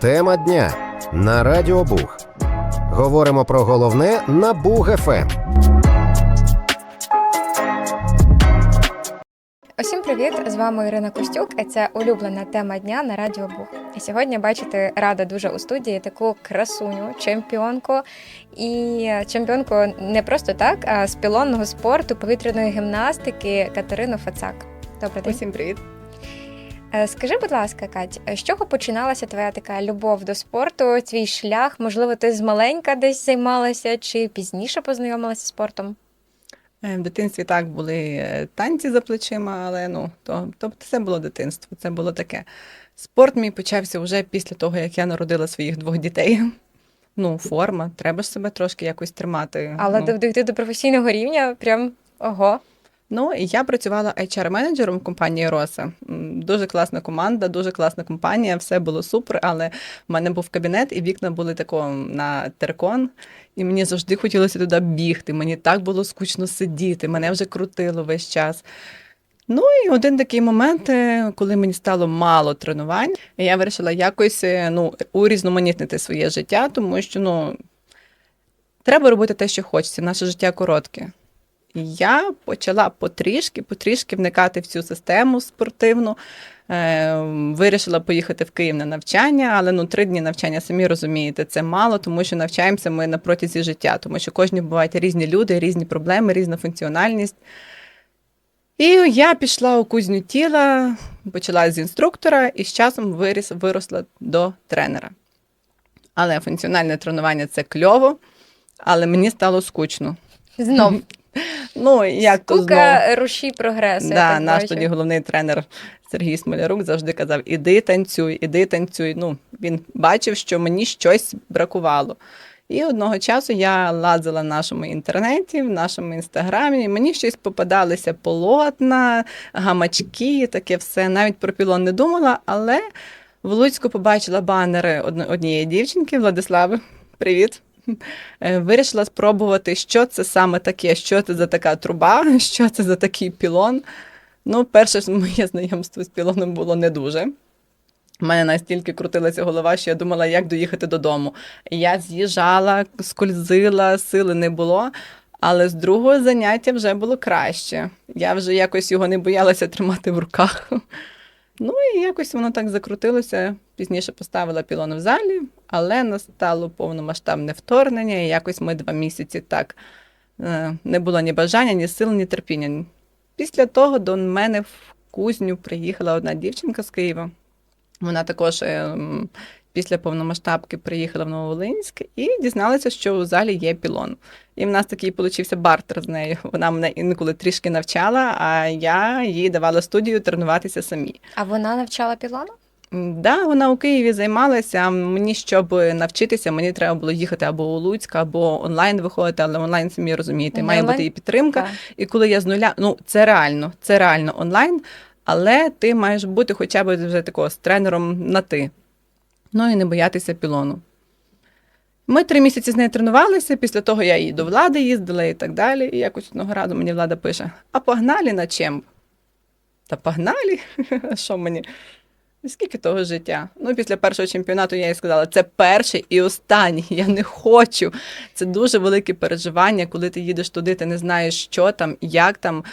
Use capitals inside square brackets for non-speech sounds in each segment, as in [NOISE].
Тема дня на Радіо Буг. Говоримо про головне на Ем. Буг ФМ. Усім привіт! З вами Ірина Костюк, і це улюблена тема дня на Радіо Бух. І сьогодні бачити рада дуже у студії таку красуню, чемпіонку. І чемпіонку не просто так, а з пілонного спорту, повітряної гімнастики Катерину Фацак. Добрий день. Усім привіт. Е, Скажи, будь ласка, Кать, з чого починалася твоя така любов до спорту, твій шлях? Можливо, ти з маленька десь займалася чи пізніше познайомилася з спортом? Е, В дитинстві так були е, танці за плечима, але ну то, тобто це було дитинство. Це було таке. Спорт мій почався вже після того, як я народила своїх двох дітей. [LAUGHS] Ну, форма, треба ж себе трошки якось тримати. Але ну. дойти до професійного рівня, прям ого. Ну, і я працювала HR-менеджером компанії Роса. Дуже класна команда, дуже класна компанія, все було супер, але в мене був кабінет, і вікна були тако на теркон. І мені завжди хотілося туди бігти. Мені так було скучно сидіти, мене вже крутило весь час. Ну і один такий момент, е, коли мені стало мало тренувань, я вирішила якось е, ну, урізноманітнити своє життя, тому що ну, треба робити те, що хочеться. Наше життя коротке. Я почала потрішки, потрішки вникати в цю систему спортивну. Е, вирішила поїхати в Київ на навчання, але ну три дні навчання, самі розумієте, це мало, тому що навчаємося ми на протязі життя, тому що кожні бувають різні люди, різні проблеми, різна функціональність. І я пішла у кузню тіла, почала з інструктора і з часом виріс, виросла до тренера. Але функціональне тренування це кльово, але мені стало скучно. Знов [LAUGHS] Ну, як то знов? Кука рушій прогресу. я Да, так наш бачу. тоді головний тренер Сергій Смолярук завжди казав: іди танцюй, іди танцюй. Ну, він бачив, що мені щось бракувало. І одного часу я лазила в нашому інтернеті, в нашому інстаграмі, і мені щось попадалися полотна, гамачки, таке все. Навіть про пілон не думала, але в Луцьку побачила банери однієї дівчинки, Владислави. Привіт. Е, Вирішила спробувати, що це саме таке, що це за така труба, [LAUGHS] що це за такий пілон. Ну, перше моє знайомство з пілоном було не дуже. У мене настільки крутилася голова, що я думала, як доїхати додому. Я з'їжджала, скользила, сили не було. Але з другого заняття вже було краще. Я вже якось його не боялася тримати в руках. Ну і якось воно так закрутилося. Пізніше поставила пілон в залі, але настало повномасштабне вторгнення, і якось ми два місяці так е, не було ні бажання, ні сил, ні терпіння. Після того до мене в кузню приїхала одна дівчинка з Києва. Вона також е, м, після повномасштабки приїхала в Нововолинськ і дізналася, що у залі є пілон. І в нас такий получився бартер з нею. Вона мене інколи трішки навчала, а я їй давала студію тренуватися самі. А вона навчала пілону? Да, вона у Києві займалася. а Мені, щоб навчитися, мені треба було їхати або у Луцьк, або онлайн виходити, але онлайн самі розумієте, має онлайн- бути і підтримка. Так. І коли я з нуля, ну це реально, це реально онлайн, але ти маєш бути хоча б вже такого з тренером на ти. Ну і не боятися пілону. Ми три місяці з нею тренувалися, після того я її до влади їздила і так далі. І якось одного разу мені влада пише: а погнали на чим? Та погнали? [LAUGHS] Що мені? Скільки того життя? Ну, після першого чемпіонату я їй сказала, це перший і останній. Я не хочу. Це дуже велике переживання, коли ти їдеш туди, ти не знаєш, що там, як там.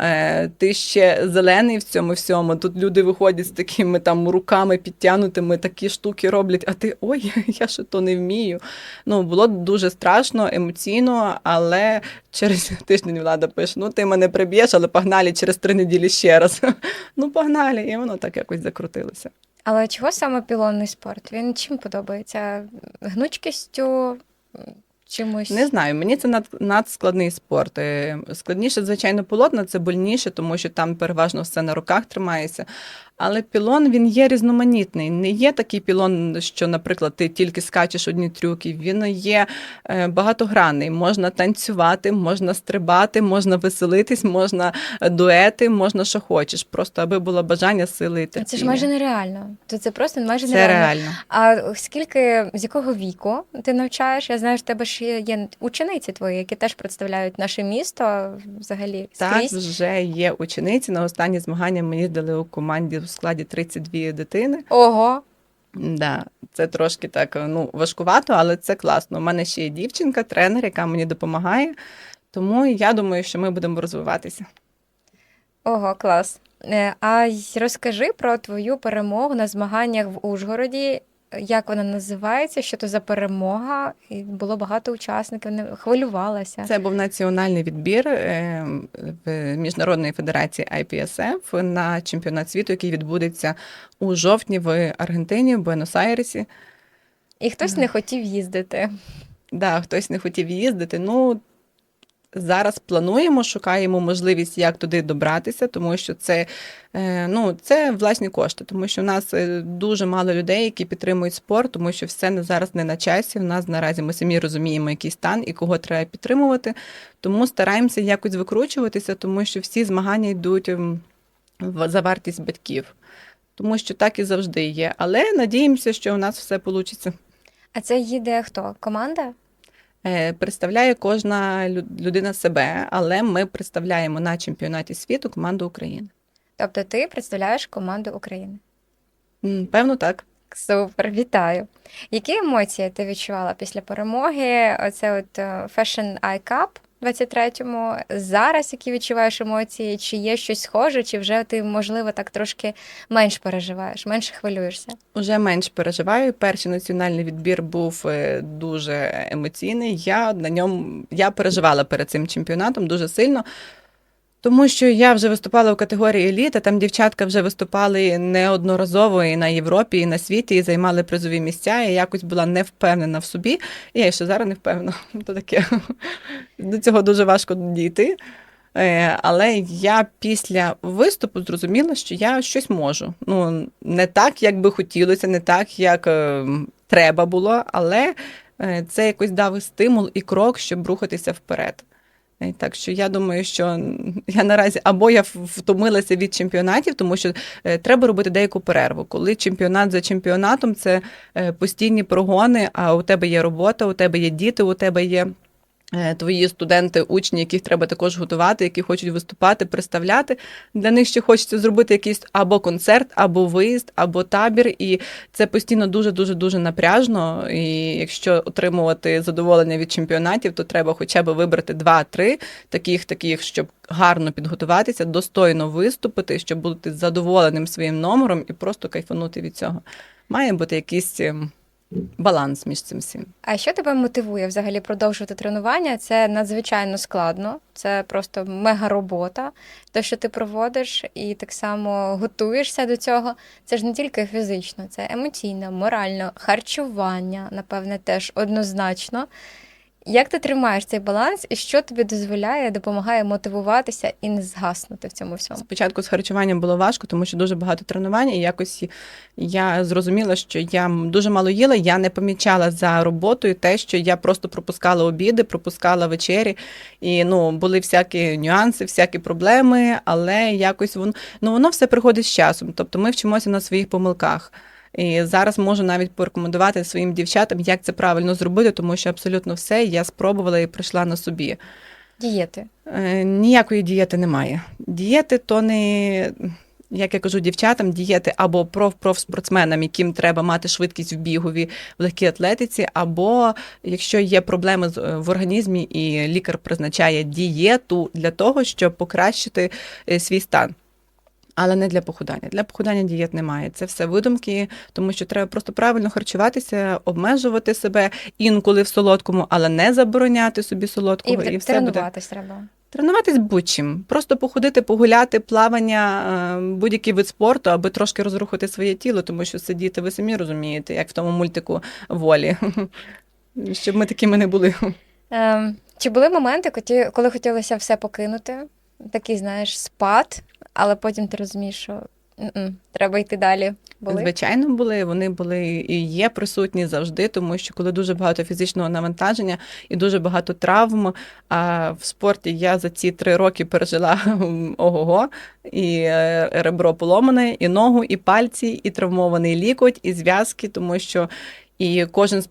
Е, ти ще зелений в цьому всьому. Тут люди виходять з такими там руками підтягнутими, такі штуки роблять, а ти ой, [LAUGHS] я ще то не вмію. Ну, було дуже страшно, емоційно, але через [LAUGHS] тиждень влада пише: ну ти мене приб'єш, але погнали через три неділі ще раз. [LAUGHS] Ну, погнали, і воно так якось закрутилося. Але чого саме пілонний спорт? Він чим подобається? Гнучкістю? Чимось? Не знаю, мені це над, надскладний спорт. Е, Складніше, звичайно, полотна це больніше, тому що там переважно все на руках тримається. Але пілон він є різноманітний. Не є такий пілон, що, наприклад, ти тільки скачеш одні трюки. Він є е, багатогранний. Можна танцювати, можна стрибати, можна веселитись, можна дуети, можна що хочеш. Просто аби було бажання, сили і терпіння. Це ж майже нереально. То це просто майже це нереально. реально. А скільки з якого віку ти навчаєш? Я знаю, що в тебе ж є- учениці твої, які теж представляють наше місто взагалі Так, вже є учениці. На останні змагання ми їздили у команді у складі 32 дитини. Ого, Да, це трошки так ну, важкувато, але це класно. У мене ще є дівчинка, тренер, яка мені допомагає. Тому я думаю, що ми будемо розвиватися. Ого, клас. Е, А розкажи про твою перемогу на змаганнях в Ужгороді. Як вона називається? Що то за перемога? І було багато учасників, не хвилювалася. Це був національний відбір е, в Міжнародної федерації IPSF на чемпіонат світу, який відбудеться у жовтні в Аргентині, в Буенос-Айресі. І хтось не хотів їздити. Да, хтось не хотів їздити. Ну зараз плануємо, шукаємо можливість, як туди добратися, тому що це, е, ну, це власні кошти, тому що в нас е, дуже мало людей, які підтримують спорт, тому що все зараз не на часі. У нас наразі ми самі розуміємо, який стан і кого треба підтримувати. Тому стараємося якось викручуватися, тому що всі змагання йдуть ем, за вартість батьків. Тому що так і завжди є. Але надіємося, що у нас все вийде. А це їде хто? Команда? Е, Представляє кожна людина себе, але ми представляємо на чемпіонаті світу команду України. Тобто ти представляєш команду України. Певно, так. Супер, вітаю. Які емоції ти відчувала після перемоги? Оце от е, Fashion Eye Cup 23-му. Зараз які відчуваєш емоції? Чи є щось схоже, чи вже ти, можливо, так трошки менш переживаєш, менше хвилюєшся? Уже менш переживаю. Перший національний відбір був е, дуже емоційний. Я на ньому я переживала перед цим чемпіонатом дуже сильно. Тому що я вже виступала в категорії еліта, там дівчатка вже виступали неодноразово і на Європі, і на світі, і займали призові місця. І якось була не впевнена в собі. І я ще зараз не впевнена. То таке до цього дуже важко дійти. Е, Але я після виступу зрозуміла, що я щось можу. Ну, не так, як би хотілося, не так, як е, треба було, але е, це якось дав стимул і крок, щоб рухатися вперед. Е, Так що я думаю, що я наразі або я втомилася від чемпіонатів, тому що е, треба робити деяку перерву. Коли чемпіонат за чемпіонатом це е, постійні прогони, а у тебе є робота, у тебе є діти, у тебе є. Е, Твої студенти, учні, яких треба також готувати, які хочуть виступати, представляти. Для них ще хочеться зробити якийсь або концерт, або виїзд, або табір. І це постійно дуже дуже дуже напряжно. І якщо отримувати задоволення від чемпіонатів, то треба хоча б вибрати два-три таких, таких, щоб гарно підготуватися, достойно виступити, щоб бути задоволеним своїм номером і просто кайфанути від цього. Має бути якийсь ем, баланс між цим всім. А що тебе мотивує взагалі продовжувати тренування? Це надзвичайно складно, це просто мега робота. Те, що ти проводиш, і так само готуєшся до цього. Це ж не тільки фізично, це емоційно, морально, харчування, напевне, теж однозначно. Як ти тримаєш цей баланс, і що тобі дозволяє, допомагає мотивуватися і не згаснути в цьому всьому? Спочатку з харчуванням було важко, тому що дуже багато тренувань, і якось я зрозуміла, що я дуже мало їла. Я не помічала за роботою те, що я просто пропускала обіди, пропускала вечері, і ну були всякі нюанси, всякі проблеми, але якось воно ну воно все приходить з часом. Тобто ми вчимося на своїх помилках. І зараз можу навіть порекомендувати своїм дівчатам, як це правильно зробити, тому що абсолютно все я спробувала і пройшла на собі. Дієти. Е, Ніякої дієти немає. Дієти то не, як я кажу дівчатам, дієти або проф профспортсменам, яким треба мати швидкість в бігові в легкій атлетиці, або якщо є проблеми з- в організмі, і лікар призначає дієту для того, щоб покращити е, свій стан. Але не для похудання. Для похудання дієт немає. Це все видумки, тому що треба просто правильно харчуватися, обмежувати себе інколи в солодкому, але не забороняти собі І, солодкого. І, все буде треба. Тренуватись будь-чим. Просто походити, погуляти, плавання, е, будь-який вид спорту, аби трошки розрухати своє тіло, тому що сидіти, ви самі розумієте, як в тому мультику волі. [LAUGHS] Щоб ми такими не були. Ем, чи були моменти, коли хотілося все покинути? Такий, знаєш, спад, але потім ти розумієш, що треба йти далі. Були? Звичайно, були. Вони були і є присутні завжди, тому що коли дуже багато фізичного навантаження і дуже багато травм. А в спорті я за ці три роки пережила [LAUGHS] ого-го, і е, ребро поломане, і ногу, і пальці, і травмований лікоть, і зв'язки, тому що і кожен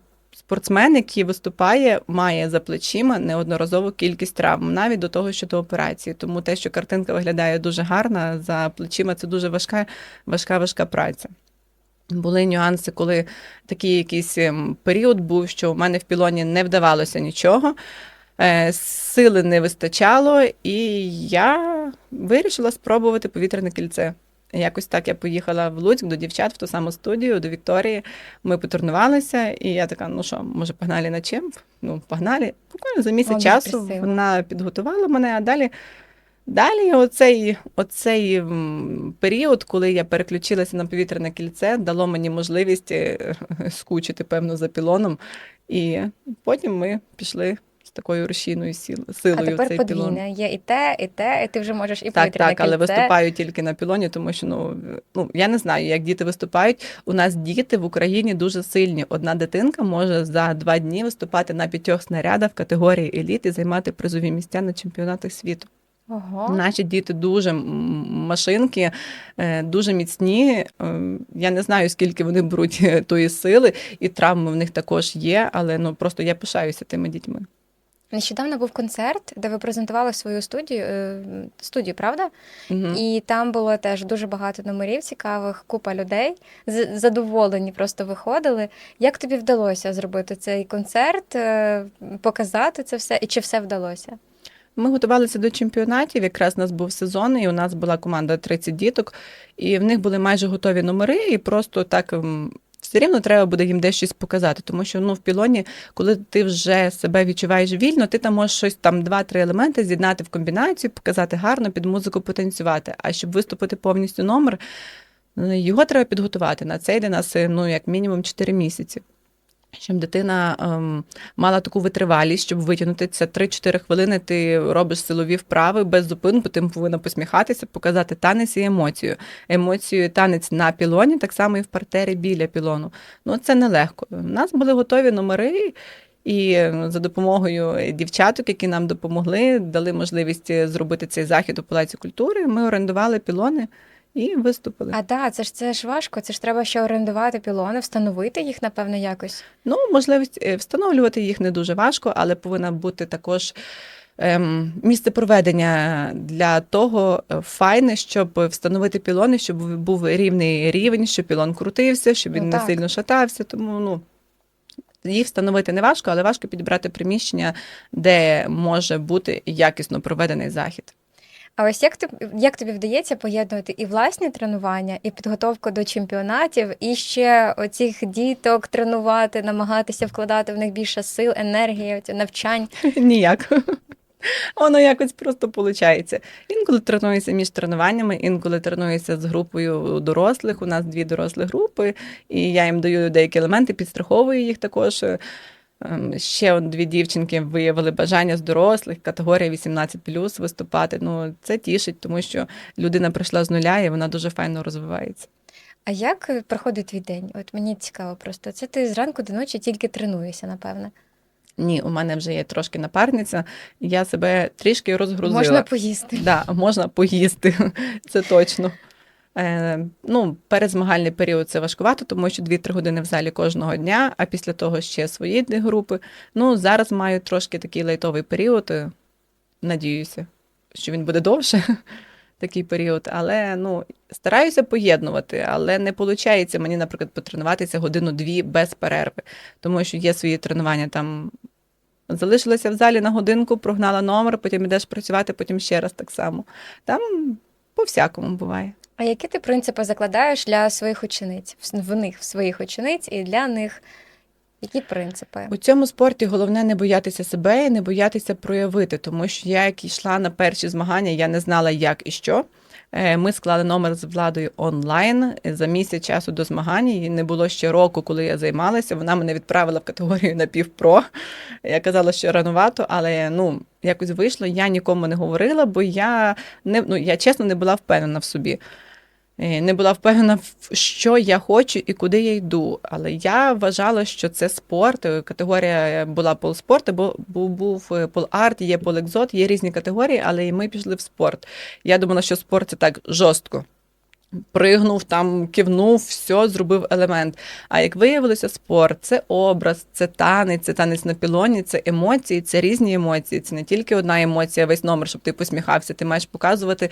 спортсмен, який виступає, має за плечима неодноразову кількість травм, навіть до того, що до операції. Тому те, що картинка виглядає дуже гарна, за плечима це дуже важка, важка, важка праця. Були нюанси, коли такий якийсь ем, період був, що в мене в пілоні не вдавалося нічого, е, сили не вистачало, і я вирішила спробувати повітряне кільце. Якось так я поїхала в Луцьк до дівчат в ту саму студію, до Вікторії. Ми потренувалися, і я така: ну що, може, погнали на чим? Ну, погнали. Буквально за місяць О, часу красиво. вона підготувала мене, а далі. Далі, оцей, оцей період, коли я переключилася на повітряне кільце, дало мені можливість е, скучити, певно, за пілоном. І потім ми пішли з такою рушійною сіл- А силою тепер цей пілон. Є і те, і те, і ти вже можеш і Так, так, але кільце. виступаю тільки на пілоні, тому що ну, ну я не знаю, як діти виступають. У нас діти в Україні дуже сильні. Одна дитинка може за два дні виступати на п'ятьох снарядах в категорії еліт і займати призові місця на чемпіонатах світу. Ого. Наші діти дуже машинки, е, дуже міцні. Е, Я не знаю, скільки вони беруть [LAUGHS] тої сили, і травми в них також є, але ну просто я пишаюся тими дітьми. Нещодавно був концерт, де ви презентували свою студію, е, студію, правда? Мгм. І там було теж дуже багато номерів цікавих, купа людей. Задоволені просто виходили. Як тобі вдалося зробити цей концерт, е, показати це все, і чи все вдалося? Ми готувалися до чемпіонатів. Якраз у нас був сезон, і у нас була команда 30 діток, і в них були майже готові номери, і просто так. Все рівно треба буде їм десь щось показати, тому що ну в пілоні, коли ти вже себе відчуваєш вільно, ти там можеш щось там два-три елементи з'єднати в комбінацію, показати гарно, під музику потанцювати. А щоб виступити повністю номер, ну, його треба підготувати. На це йде нас ну як мінімум 4 місяці. Щоб дитина ем, мала таку витривалість, щоб витягнути це 3-4 хвилини. Ти робиш силові вправи без зупинку, ти повинна посміхатися, показати танець і емоцію. Емоцію танець на пілоні, так само і в партері біля пілону. Ну це нелегко. У нас були готові номери. І е, за допомогою дівчаток, які нам допомогли, дали можливість е, зробити цей захід у Палаці культури. Ми орендували пілони і виступили. А так, це ж це ж важко. Це ж треба ще орендувати пілони, встановити їх, напевно, якось. Ну, можливість е, встановлювати їх не дуже важко, але повинна бути також ем, місце проведення для того е, файне, щоб встановити пілони, щоб був рівний рівень, щоб пілон крутився, щоб він Ну, не сильно шатався. Тому ну. Їх встановити не важко, але важко підібрати приміщення, де може бути якісно проведений захід. А ось як ти як тобі вдається поєднувати і власні тренування, і підготовку до чемпіонатів, і ще оцих діток тренувати, намагатися вкладати в них більше сил, енергії, навчань. [LAUGHS] Ніяк. Воно якось просто виходить. Інколи тренуюся між тренуваннями, інколи тренуюся з групою дорослих. У нас дві дорослі групи, і я їм даю деякі елементи, підстраховую їх також. Ем, Ще дві дівчинки виявили бажання з дорослих, категорія 18 виступати. Ну, це тішить, тому що людина прийшла з нуля і вона дуже файно розвивається. А як проходить твій день? От мені цікаво просто. Це ти зранку до ночі тільки тренуєшся, напевне. Ні, у мене вже є трошки напарниця, я себе трішки розгрузила. Можна поїсти. Да, можна поїсти, [LAUGHS] це точно. Е, ну, передзмагальний період це важкувато, тому що 2-3 години в залі кожного дня, а після того ще свої групи. Ну, зараз маю трошки такий лайтовий період. е, Надіюся, що він буде довше, [LAUGHS] такий період. Але ну, стараюся поєднувати, але не виходить мені, наприклад, потренуватися годину-дві без перерви, тому що є свої тренування там. Залишилася в залі на годинку, прогнала номер, потім йдеш працювати, потім ще раз так само. Там по-всякому буває. А які ти принципи закладаєш для своїх учениць? В- них, в своїх учениць, і для них які принципи? У цьому спорті головне не боятися себе і не боятися проявити, тому що я, як йшла на перші змагання, я не знала, як і що. Е, Ми склали номер з владою онлайн за місяць часу до змагань. І не було ще року, коли я займалася. Вона мене відправила в категорію напівпро. Я казала, що ранувато, але ну якось вийшло. Я нікому не говорила, бо я не ну я чесно не була впевнена в собі. Е, Не була впевнена, що я хочу і куди я йду. Але я вважала, що це спорт. Е, Категорія була полспорт, бо був, е, пол-арт, є полекзот, є різні категорії, але і ми пішли в спорт. Я думала, що спорт це так жорстко. Пригнув там, кивнув, все, зробив елемент. А як виявилося, спорт це образ, це танець, це танець на пілоні, це емоції, це різні емоції. Це не тільки одна емоція, весь номер, щоб ти посміхався. Ти маєш показувати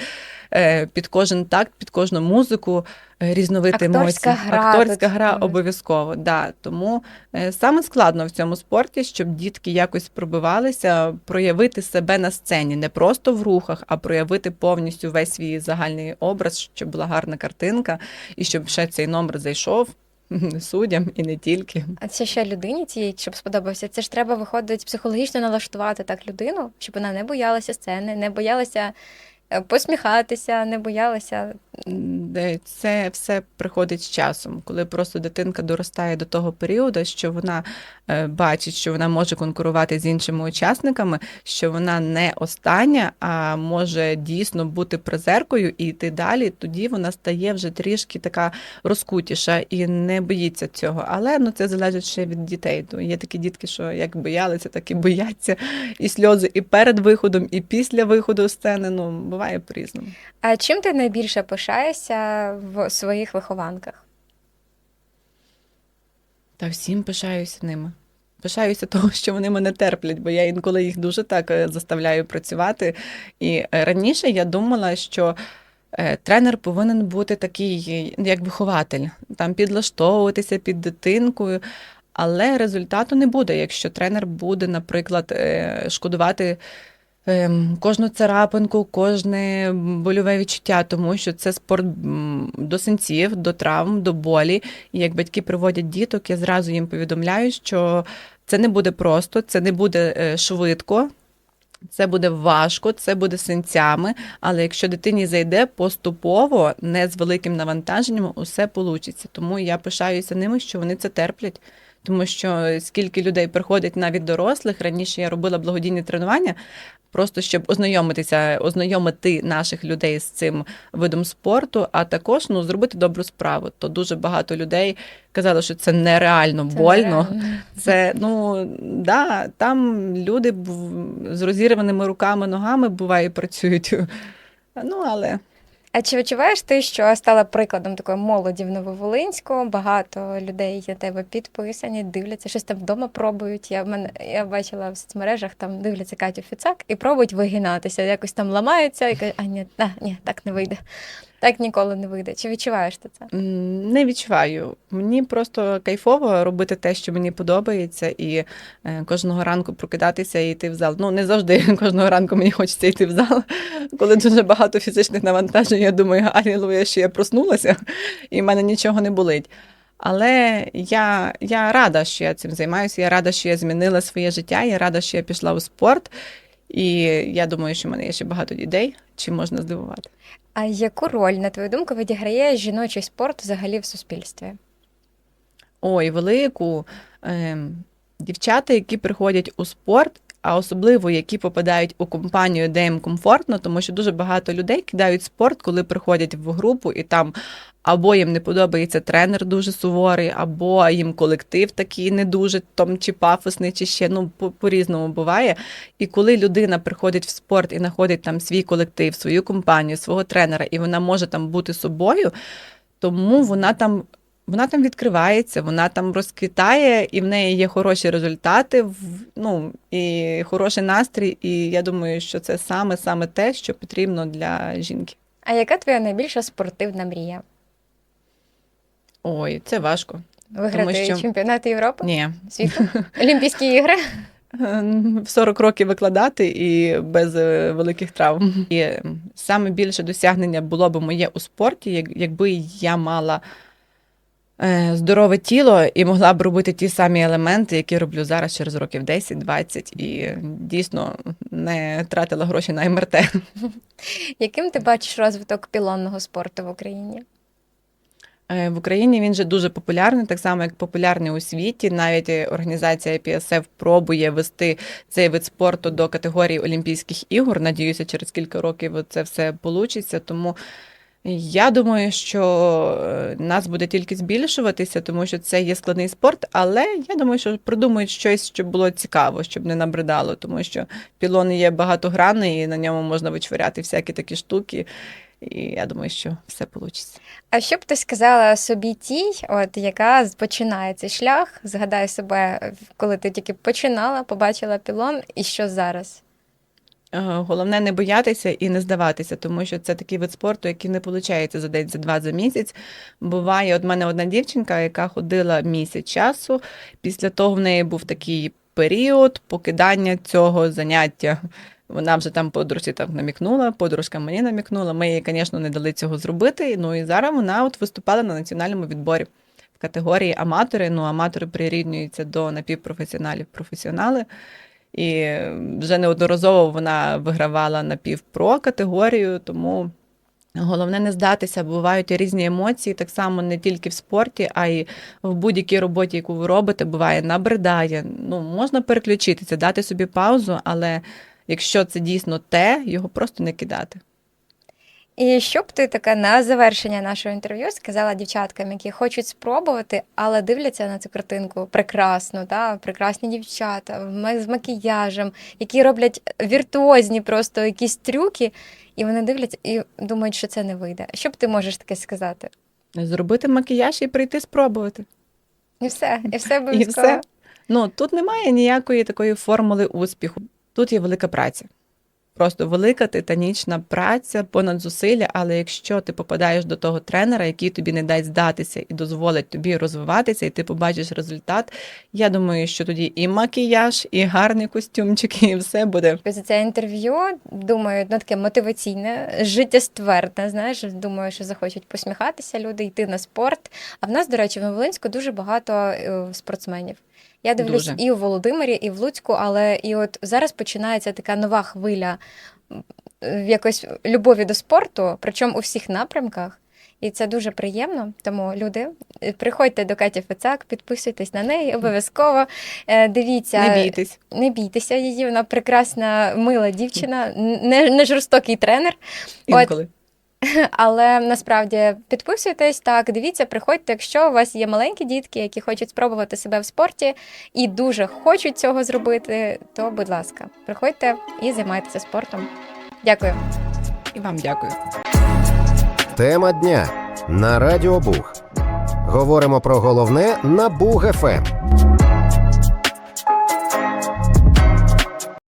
е, під кожен такт, під кожну музику різновид Акторська емоцій. гра Акторська гра обов'язково. Да. Тому е, саме складно в цьому спорті, щоб дітки якось пробивалися, проявити себе на сцені, не просто в рухах, а проявити повністю весь свій загальний образ, щоб була гарна картинка, і щоб ще цей номер зайшов [LAUGHS] суддям і не тільки. А це ще людині тієї, щоб сподобався. Це ж треба виходить психологічно налаштувати так людину, щоб вона не боялася сцени, не боялася е, посміхатися, не боялася. Це все приходить з часом, коли просто дитинка доростає до того періоду, що вона е, бачить, що вона може конкурувати з іншими учасниками, що вона не остання, а може дійсно бути призеркою і йти далі. Тоді вона стає вже трішки така розкутіша і не боїться цього. Але ну це залежить ще від дітей. То є такі дітки, що як боялися, так і бояться. І сльози і перед виходом, і після виходу з сцени. Ну буває по-різному. А чим ти найбільше пишаєшся в своїх вихованках? Та всім пишаюся ними. Пишаюся того, що вони мене терплять, бо я інколи їх дуже так е, заставляю працювати. І е, раніше я думала, що е, тренер повинен бути такий, як вихователь, там підлаштовуватися під дитинкою. Але результату не буде, якщо тренер буде, наприклад, шкодувати кожну царапинку, кожне больове відчуття, тому що це спорт до синців, до травм, до болі. І як батьки приводять діток, я зразу їм повідомляю, що це не буде просто, це не буде е, швидко. Це буде важко, це буде синцями, але якщо дитині зайде поступово, не з великим навантаженням, усе вийде. Тому я пишаюся ними, що вони це терплять. Тому що скільки людей приходить навіть дорослих, раніше я робила благодійні тренування, просто щоб ознайомитися, ознайомити наших людей з цим видом спорту, а також ну, зробити добру справу. То дуже багато людей казали, що це нереально Це больно. нереально. Це ну да, там люди з розірваними руками, ногами буває працюють. Ну але А чи відчуваєш ти, що стала прикладом такої молоді в Нововолинську? Багато людей на тебе підписані, дивляться, щось там вдома пробують. Я, мене, я бачила в соцмережах, там дивляться Катю Фіцак і пробують вигинатися, якось там ламаються і кажуть, а ні, а, ні, так не вийде. Так ніколи не вийде. Чи відчуваєш ти це? не відчуваю. Мені просто кайфово робити те, що мені подобається, і е, кожного ранку прокидатися і йти в зал. Ну не завжди [LAUGHS] кожного ранку мені хочеться йти в зал. Коли дуже багато фізичних навантажень, я думаю, алілуя, що я проснулася, і в мене нічого не болить. Але я, я рада, що я цим займаюся. Я рада, що я змінила своє життя. Я рада, що я пішла у спорт. І я думаю, що в мене є ще багато ідей, чим можна здивувати. А яку роль, на твою думку, відіграє жіночий спорт взагалі в суспільстві? Ой, велику. Ем, дівчата, які приходять у спорт, а особливо які попадають у компанію, де їм комфортно, тому що дуже багато людей кидають спорт, коли приходять в групу, і там або їм не подобається тренер дуже суворий, або їм колектив такий не дуже там, чи пафосний, чи ще ну по- по-різному буває. І коли людина приходить в спорт і знаходить там свій колектив, свою компанію, свого тренера, і вона може там бути собою, тому вона там вона там відкривається, вона там розквітає, і в неї є хороші результати, ну і хороший настрій. І я думаю, що це саме саме те, що потрібно для жінки. А яка твоя найбільша спортивна мрія? Ой, це важко. Виграти що- чемпіонат Європи? Ні. Світу? [LAUGHS] Олімпійські ігри? В 40 років викладати і без е, великих травм. І е, саме більше досягнення було б моє у спорті, якби я мала здорове тіло і могла б робити ті самі елементи, які роблю зараз через років 10-20, і дійсно не тратила гроші на МРТ. Яким ти бачиш розвиток пілонного спорту в Україні? Е, В Україні він же дуже популярний, так само як популярний у світі. Навіть е, організація PSF пробує вести цей вид спорту до категорії Олімпійських ігор. Надіюся, через кілька років це все вийде. Тому я думаю, що е, нас буде тільки збільшуватися, тому що це є складний спорт. Але я думаю, що придумають щось, щоб було цікаво, щоб не набридало, тому що пілон є багатогранний, і на ньому можна вичворяти всякі такі штуки. І я думаю, що все вийде. А що б ти сказала собі тій, от яка починає цей шлях? Згадай себе, коли ти тільки починала, побачила пілон, і що зараз? Е, Головне не боятися і не здаватися, тому що це такий вид спорту, який не виходить за день, за два, за місяць. Буває, от мене одна дівчинка, яка ходила місяць часу. Після того в неї був такий період покидання цього заняття. Вона вже там подружці так намікнула, подружка мені намікнула. Ми їй, звісно, не дали цього зробити. Ну і зараз вона от виступала на національному відборі в категорії аматори. Ну, аматори прирівнюються до напівпрофесіоналів, професіонали. І вже неодноразово вона вигравала на півпро категорію, тому головне не здатися. Бувають різні емоції, так само не тільки в спорті, а й в будь-якій роботі, яку ви робите, буває набридає. Ну, можна переключитися, дати собі паузу, але якщо це дійсно те, його просто не кидати. І що б ти таке на завершення нашого інтерв'ю сказала дівчаткам, які хочуть спробувати, але дивляться на цю картинку прекрасно, та прекрасні дівчата з макіяжем, які роблять віртуозні просто якісь трюки, і вони дивляться і думають, що це не вийде. Що б ти можеш таке сказати? Зробити макіяж і прийти спробувати. І все, і все І обов'язково. все. Ну, тут немає ніякої такої формули успіху. Тут є велика праця. Просто велика титанічна праця, понад зусилля. Але якщо ти попадаєш до того тренера, який тобі не дасть здатися і дозволить тобі розвиватися, і ти побачиш результат, я думаю, що тоді і макіяж, і гарний костюмчик, і все буде. Це інтерв'ю, думаю, ну таке мотиваційне, життєствердне. Знаєш, думаю, що захочуть посміхатися люди, йти на спорт. А в нас, до речі, в Новолинську дуже багато е, спортсменів. Я дивлюсь Дуже. і у Володимирі, і в Луцьку, але і от зараз починається така нова хвиля якось любові до спорту, причому у всіх напрямках. І це дуже приємно. Тому люди, приходьте до Каті Фецак, підписуйтесь на неї обов'язково. Е, Дивіться, Не бійтесь. не бійтеся її, вона прекрасна, мила дівчина, не, не жорстокий тренер. От. [LAUGHS] Але насправді підписуйтесь так, дивіться, приходьте. Якщо у вас є маленькі дітки, які хочуть спробувати себе в спорті і дуже хочуть цього зробити, то будь ласка, приходьте і займайтеся спортом. Дякую. І вам дякую. Тема дня на Радіо Буг. Говоримо про головне на Буг ФМ.